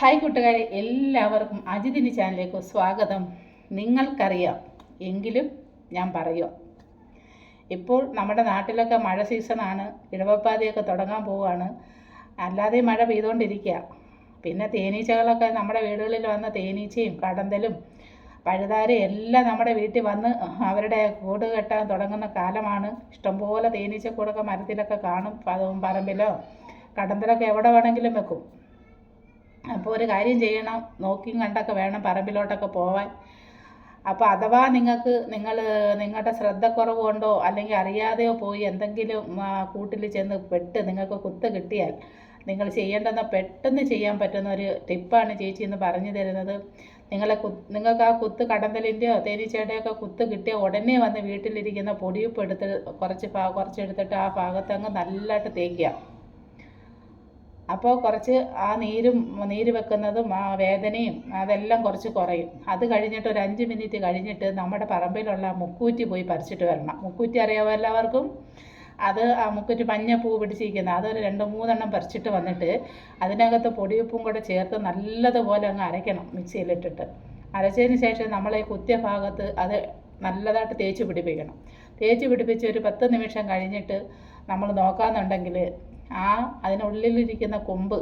Hi കൂട്ടുകാരെ എല്ലാവർക്കും അജിതിന് ചാനലിലേക്ക് സ്വാഗതം. നിങ്ങൾക്കറിയാം എങ്കിലും ഞാൻ പറയുക ഇപ്പോൾ നമ്മുടെ നാട്ടിലൊക്കെ മഴ സീസണാണ് ഇടവപ്പാതിയൊക്കെ തുടങ്ങാൻ പോവുകയാണ്. അല്ലാതെ മഴ പെയ്തുകൊണ്ടിരിക്കുക പിന്നെ തേനീച്ചകളൊക്കെ നമ്മുടെ വീടുകളിൽ വന്ന തേനീച്ചയും കടന്തലും പഴുതാരയും എല്ലാം നമ്മുടെ വീട്ടിൽ വന്ന് അവരുടെ കൂട് കെട്ടാൻ തുടങ്ങുന്ന കാലമാണ്. ഇഷ്ടംപോലെ തേനീച്ചക്കൂടൊക്കെ മരത്തിലൊക്കെ കാണും പറമ്പിലോ. കടന്തലൊക്കെ എവിടെ വേണമെങ്കിലും വെക്കും. അപ്പോൾ ഒരു കാര്യം ചെയ്യണം. നോക്കിയും കണ്ടൊക്കെ വേണം പറമ്പിലോട്ടൊക്കെ പോവാൻ. അപ്പോൾ അഥവാ നിങ്ങൾക്ക് നിങ്ങൾ നിങ്ങളുടെ ശ്രദ്ധക്കുറവ് കൊണ്ടോ അല്ലെങ്കിൽ അറിയാതെയോ പോയി എന്തെങ്കിലും കൂട്ടിൽ ചെന്ന് പെട്ട് നിങ്ങൾക്ക് കുത്ത് കിട്ടിയാൽ നിങ്ങൾ ചെയ്യേണ്ടെന്ന പെട്ടെന്ന് ചെയ്യാൻ പറ്റുന്ന ഒരു ടിപ്പാണ് ചേച്ചി ഇന്ന് പറഞ്ഞു തരുന്നത്. നിങ്ങളെ കു നിങ്ങൾക്ക് ആ കുത്ത് കടന്തലിന്റെയോ തേനീച്ചയുടെയോ ഒക്കെ കുത്ത് കിട്ടിയ ഉടനെ വന്ന് വീട്ടിലിരിക്കുന്ന പൊടിയുപ്പ് എടുത്ത് കുറച്ച് കുറച്ച് എടുത്തിട്ട് ആ ഭാഗത്തങ്ങ് നല്ലതായിട്ട് തേക്കുക. അപ്പോൾ കുറച്ച് ആ നീരും നീര് വെക്കുന്നതും ആ വേദനയും അതെല്ലാം കുറച്ച് കുറയും. അത് കഴിഞ്ഞിട്ട് ഒരു അഞ്ച് മിനിറ്റ് കഴിഞ്ഞിട്ട് നമ്മുടെ പറമ്പിലുള്ള മുക്കൂറ്റി പോയി പറിച്ചിട്ട് വരണം. മുക്കൂറ്റി അറിയാമോ എല്ലാവർക്കും? അത് ആ മുക്കൂറ്റി മഞ്ഞ പൂ പിടിച്ചിരിക്കുന്നത് അതൊരു രണ്ട് മൂന്നെണ്ണം പറിച്ചിട്ട് വന്നിട്ട് അതിനകത്ത് പൊടിയുപ്പും കൂടെ ചേർത്ത് നല്ലതുപോലെ അങ്ങ് അരയ്ക്കണം മിക്സിയിലിട്ടിട്ട്. അരച്ചതിന് ശേഷം നമ്മൾ ഈ കുത്തിയ ഭാഗത്ത് അത് നല്ലതായിട്ട് തേച്ച് പിടിപ്പിക്കണം. തേച്ച് പിടിപ്പിച്ച് ഒരു പത്ത് നിമിഷം കഴിഞ്ഞിട്ട് നമ്മൾ നോക്കാന്നുണ്ടെങ്കിൽ ആ അതിനുള്ളിലിരിക്കുന്ന കൊമ്പ്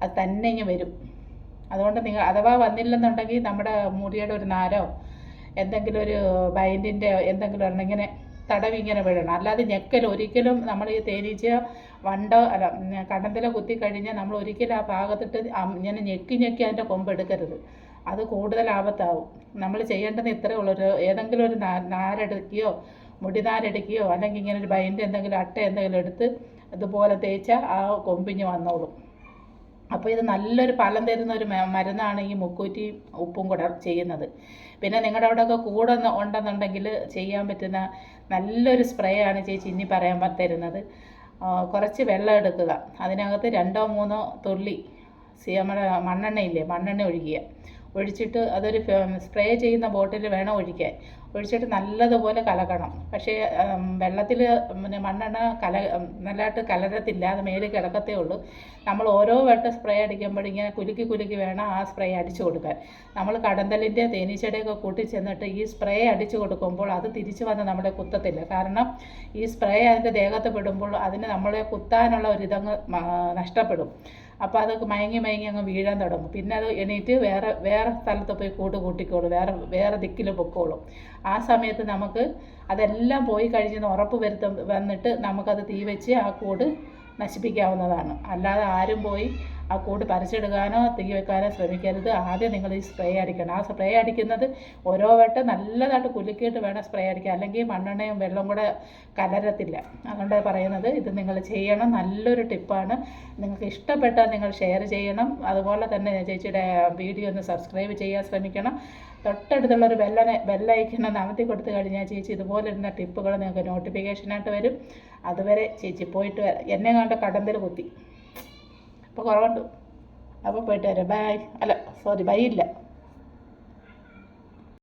അത് തന്നെ ഇങ്ങ് വരും. അതുകൊണ്ട് നിങ്ങൾ അഥവാ വന്നില്ലെന്നുണ്ടെങ്കിൽ നമ്മുടെ മുടിയുടെ ഒരു നാരോ എന്തെങ്കിലും ഒരു ബൈൻഡിന്റെ എന്തെങ്കിലും ഒരെണ്ണം ഇങ്ങനെ തടവി ഇങ്ങനെ വിടണം. അല്ലാതെ ഞെക്കൽ ഒരിക്കലും നമ്മൾ ഈ തേനീച്ച വണ്ട അല്ല ഉം, കുത്തി കഴിഞ്ഞാൽ നമ്മൾ ഒരിക്കലും ആ ഭാഗത്തിട്ട് ഇങ്ങനെ ഞെക്കി ഞെക്കി അതിന്റെ കൊമ്പ് എടുക്കരുത്. അത് കൂടുതൽ ആപത്താവും. നമ്മൾ ചെയ്യേണ്ടത് ഇത്രയേ ഉള്ളൂ. ഒരു ഏതെങ്കിലും ഒരു നാരെടുക്കുകയോ മുടി നാരെടുക്കുകയോ അല്ലെങ്കിൽ ഇങ്ങനെ ഒരു ബൈൻഡ് എന്തെങ്കിലും അട്ട എന്തെങ്കിലും എടുത്ത് അതുപോലെ തേച്ചാൽ ആ കൊമ്പിഞ്ഞ് വന്നോളും. അപ്പോൾ ഇത് നല്ലൊരു ഫലം തരുന്ന ഒരു മരുന്നാണ് ഈ മുക്കൂറ്റി ഉപ്പും കൂടെ ചെയ്യുന്നത്. പിന്നെ നിങ്ങളുടെ അവിടെയൊക്കെ കൂടെ ഉണ്ടെന്നുണ്ടെങ്കിൽ ചെയ്യാൻ പറ്റുന്ന നല്ലൊരു സ്പ്രേ ആണ് ചേച്ചി ഇനി പറയാൻ തരുന്നത്. കുറച്ച് വെള്ളം എടുക്കുക. അതിനകത്ത് രണ്ടോ മൂന്നോ തുള്ളി നമ്മുടെ മണ്ണെണ്ണയില്ലേ മണ്ണെണ്ണ ഒഴിക്കുക. ഒഴിച്ചിട്ട് അതൊരു സ്പ്രേ ചെയ്യുന്ന ബോട്ടിൽ വേണം ഒഴിക്കാൻ. ഒഴിച്ചിട്ട് നല്ലതുപോലെ കലക്കണം പക്ഷേ വെള്ളത്തിൽ പിന്നെ മണ്ണെണ്ണ കല നല്ലതായിട്ട് കലരത്തില്ല. അത് മേലിൽ കിടക്കത്തേ ഉള്ളൂ. നമ്മൾ ഓരോ വട്ടം സ്പ്രേ അടിക്കുമ്പോൾ ഇങ്ങനെ കുലുക്കി കുലുക്കി വേണം ആ സ്പ്രേ അടിച്ചു കൊടുക്കാൻ. നമ്മൾ കടന്തലിന്റെ തേനീച്ചയുടെയൊക്കെ കൂട്ടി ചെന്നിട്ട് ഈ സ്പ്രേ അടിച്ചു കൊടുക്കുമ്പോൾ അത് തിരിച്ചു വന്ന് നമ്മളെ കുത്തത്തില്ല. കാരണം ഈ സ്പ്രേ അതിന്റെ ദേഹത്ത് പെടുമ്പോൾ അതിന് നമ്മളെ കുത്താനുള്ള ഒരു ഇതങ്ങ് മ- നഷ്ടപ്പെടും. അപ്പോൾ അത് മയങ്ങി മയങ്ങി അങ്ങ് വീഴാൻ തുടങ്ങും. പിന്നെ അത് എണീറ്റ് വേറെ വേറെ സ്ഥലത്ത് പോയി കൂട്ട് കൂട്ടിക്കോളും. വേറെ വേറെ ദിക്കിൽ പൊക്കോളും. ആ സമയത്ത് നമുക്ക് അതെല്ലാം പോയി കഴിഞ്ഞെന്ന് ഉറപ്പ് വരുത്ത വന്നിട്ട് നമുക്കത് തീ വെച്ച് ആ കൂട് നശിപ്പിക്കാവുന്നതാണ്. അല്ലാതെ ആരും പോയി ആ കൂട് പരച്ചിടുകാനോ തീ വെക്കാനോ ശ്രമിക്കരുത്. ആദ്യം നിങ്ങൾ ഈ സ്പ്രേ അടിക്കണം. ആ സ്പ്രേ അടിക്കുന്നത് ഓരോ വട്ടം നല്ലതായിട്ട് കുലുക്കിയിട്ട് വേണം സ്പ്രേ അടിക്കുക അല്ലെങ്കിൽ മണ്ണെണ്ണയും വെള്ളം കൂടെ കലരത്തില്ല. അതുകൊണ്ട് പറയുന്നത് ഇത് നിങ്ങൾ ചെയ്യണം. നല്ലൊരു ടിപ്പാണ് നിങ്ങൾക്ക് ഇഷ്ടപ്പെട്ടാൽ നിങ്ങൾ ഷെയർ ചെയ്യണം. അതുപോലെ തന്നെ ചേച്ചിയുടെ വീഡിയോ ഒന്ന് സബ്സ്ക്രൈബ് ചെയ്യാൻ ശ്രമിക്കണം. തൊട്ടടുത്തുള്ള ഒരു ബെല്ലനെ ബെല്ലൈക്കൺ അമർത്തി കൊടുത്തു കഴിഞ്ഞാൽ ചേച്ചി ഇതുപോലെ ഇരുന്ന ടിപ്പുകൾ നിങ്ങൾക്ക് നോട്ടിഫിക്കേഷനായിട്ട് വരും. അതുവരെ ചേച്ചി പോയിട്ട് എന്നെ കണ്ട കടമ്പിൽ കുത്തി. അപ്പോൾ കുറവുണ്ട്. അപ്പോൾ പോയിട്ട് വരാം. ബൈ അല്ല സോറി ബൈ ഇല്ല.